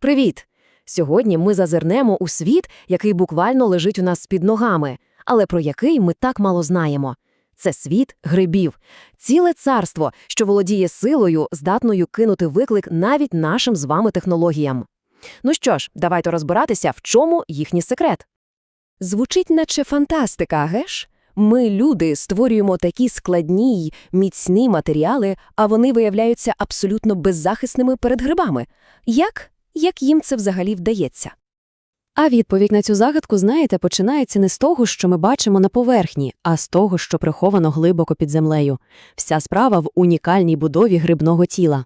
Привіт! Сьогодні ми зазирнемо у світ, який буквально лежить у нас під ногами, але про який ми так мало знаємо. Це світ грибів, ціле царство, що володіє силою, здатною кинути виклик навіть нашим з вами технологіям. Ну що ж, давайте розбиратися, в чому їхній секрет. Звучить наче фантастика, геш? Ми, люди, створюємо такі складні й міцні матеріали, а вони виявляються абсолютно беззахисними перед грибами. Як? Як їм це взагалі вдається? А відповідь на цю загадку, знаєте, починається не з того, що ми бачимо на поверхні, а з того, що приховано глибоко під землею. Вся справа в унікальній будові грибного тіла.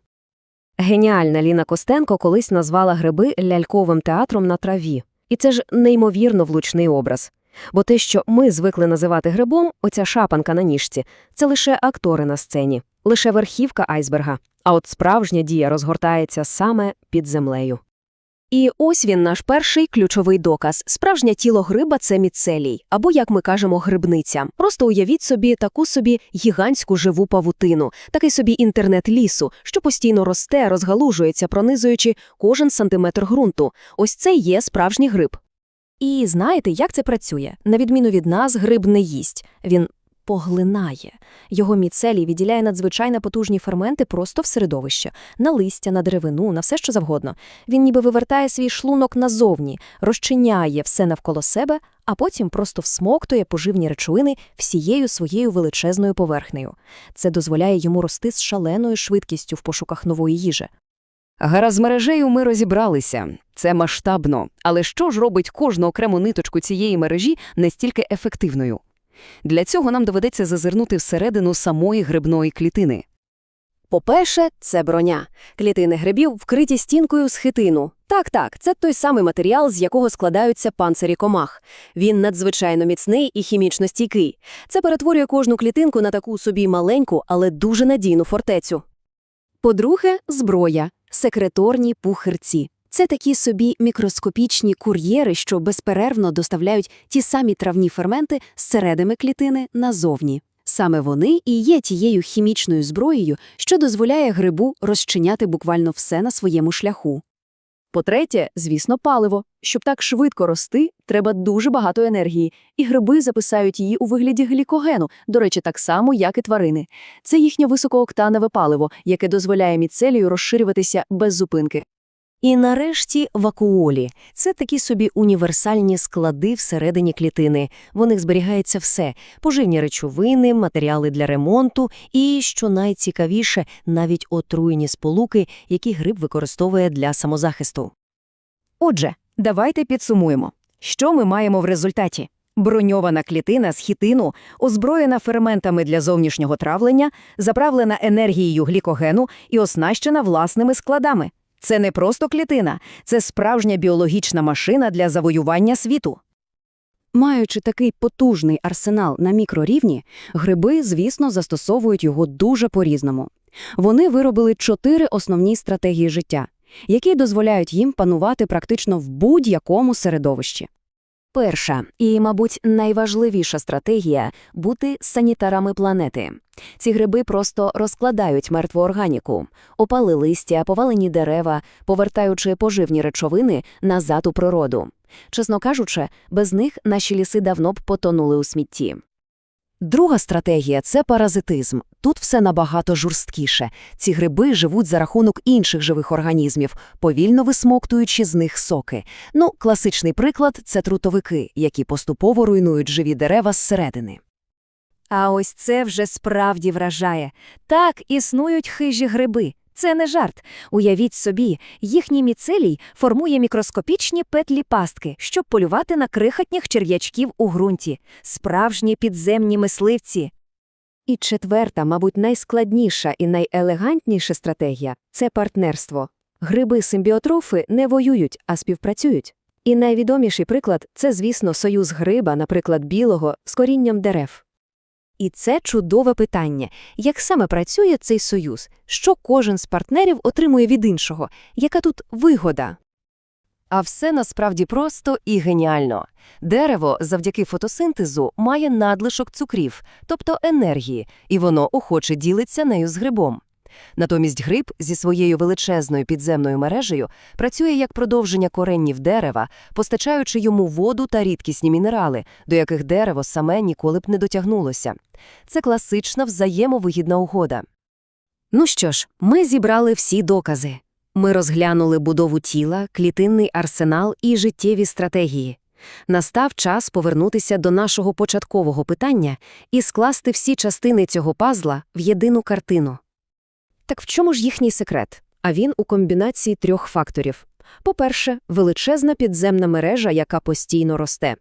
Геніальна Ліна Костенко колись назвала гриби ляльковим театром на траві. І це ж неймовірно влучний образ. Бо те, що ми звикли називати грибом, оця шапанка на ніжці, це лише актори на сцені, лише верхівка айсберга. А от справжня дія розгортається саме під землею. І ось він наш перший ключовий доказ. Справжнє тіло гриба це міцелій, або, як ми кажемо, грибниця. Просто уявіть собі таку собі гігантську живу павутину, такий собі інтернет лісу, що постійно росте, розгалужується, пронизуючи кожен сантиметр ґрунту. Ось це є справжній гриб. І знаєте, як це працює? На відміну від нас, гриб не їсть. Він поглинає. Його міцелій відділяє надзвичайно потужні ферменти просто в середовище, на листя, на деревину, на все що завгодно. Він ніби вивертає свій шлунок назовні, розчиняє все навколо себе, а потім просто всмоктує поживні речовини всією своєю величезною поверхнею. Це дозволяє йому рости з шаленою швидкістю в пошуках нової їжі. Гаразд з мережею ми розібралися. Це масштабно. Але що ж робить кожну окрему ниточку цієї мережі настільки ефективною? Для цього нам доведеться зазирнути всередину самої грибної клітини. По-перше, це броня. Клітини грибів вкриті стінкою з хитину. Так-так, це той самий матеріал, з якого складаються панцирі комах. Він надзвичайно міцний і хімічно стійкий. Це перетворює кожну клітинку на таку собі маленьку, але дуже надійну фортецю. По-друге, зброя – секреторні пухирці. Це такі собі мікроскопічні кур'єри, що безперервно доставляють ті самі травні ферменти з середини клітини назовні. Саме вони і є тією хімічною зброєю, що дозволяє грибу розчиняти буквально все на своєму шляху. По-третє, звісно, паливо. Щоб так швидко рости, треба дуже багато енергії, і гриби записають її у вигляді глікогену, до речі, так само, як і тварини. Це їхнє високооктанове паливо, яке дозволяє міцелію розширюватися без зупинки. І нарешті вакуолі – це такі собі універсальні склади всередині клітини. В них зберігається все – поживні речовини, матеріали для ремонту і, що найцікавіше, навіть отруйні сполуки, які гриб використовує для самозахисту. Отже, давайте підсумуємо. Що ми маємо в результаті? Броньована клітина з хітину, озброєна ферментами для зовнішнього травлення, заправлена енергією глікогену і оснащена власними складами. Це не просто клітина, це справжня біологічна машина для завоювання світу. Маючи такий потужний арсенал на мікрорівні, гриби, звісно, застосовують його дуже по-різному. Вони виробили чотири основні стратегії життя, які дозволяють їм панувати практично в будь-якому середовищі. Перша і, мабуть, найважливіша стратегія – бути санітарами планети. Ці гриби просто розкладають мертву органіку, опали листя, повалені дерева, повертаючи поживні речовини назад у природу. Чесно кажучи, без них наші ліси давно б потонули у смітті. Друга стратегія – це паразитизм. Тут все набагато жорсткіше. Ці гриби живуть за рахунок інших живих організмів, повільно висмоктуючи з них соки. Ну, класичний приклад – це трутовики, які поступово руйнують живі дерева зсередини. А ось це вже справді вражає. Так існують хижі гриби. Це не жарт. Уявіть собі, їхній міцелій формує мікроскопічні петлі пастки, щоб полювати на крихотніх черв'ячків у ґрунті. Справжні підземні мисливці. І четверта, мабуть, найскладніша і найелегантніша стратегія – це партнерство. Гриби-симбіотрофи не воюють, а співпрацюють. І найвідоміший приклад – це, звісно, союз гриба, наприклад, білого, з корінням дерев. І це чудове питання. Як саме працює цей союз? Що кожен з партнерів отримує від іншого? Яка тут вигода? А все насправді просто і геніально. Дерево завдяки фотосинтезу має надлишок цукрів, тобто енергії, і воно охоче ділиться нею з грибом. Натомість гриб зі своєю величезною підземною мережею працює як продовження кореннів дерева, постачаючи йому воду та рідкісні мінерали, до яких дерево саме ніколи б не дотягнулося. Це класична взаємовигідна угода. Ну що ж, ми зібрали всі докази. Ми розглянули будову тіла, клітинний арсенал і життєві стратегії. Настав час повернутися до нашого початкового питання і скласти всі частини цього пазла в єдину картину. Так в чому ж їхній секрет? А він у комбінації трьох факторів. По-перше, величезна підземна мережа, яка постійно росте.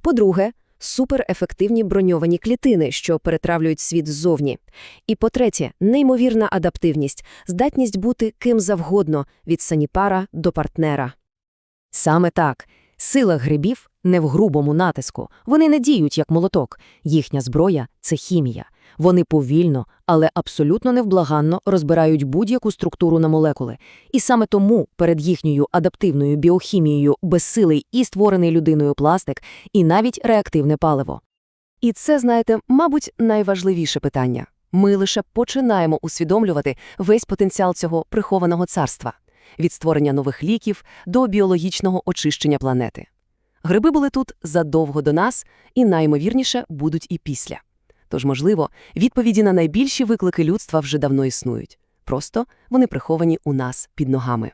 По-друге, суперефективні броньовані клітини, що перетравлюють світ ззовні. І по-третє, неймовірна адаптивність, здатність бути ким завгодно від саніпара до партнера. Саме так. Сила грибів не в грубому натиску. Вони не діють як молоток. Їхня зброя – це хімія. Вони повільно, але абсолютно невблаганно розбирають будь-яку структуру на молекули. І саме тому перед їхньою адаптивною біохімією безсилий і створений людиною пластик, і навіть реактивне паливо. І це, знаєте, мабуть, найважливіше питання. Ми лише починаємо усвідомлювати весь потенціал цього прихованого царства – від створення нових ліків до біологічного очищення планети. Гриби були тут задовго до нас і, найімовірніше, будуть і після. Тож, можливо, відповіді на найбільші виклики людства вже давно існують. Просто вони приховані у нас під ногами.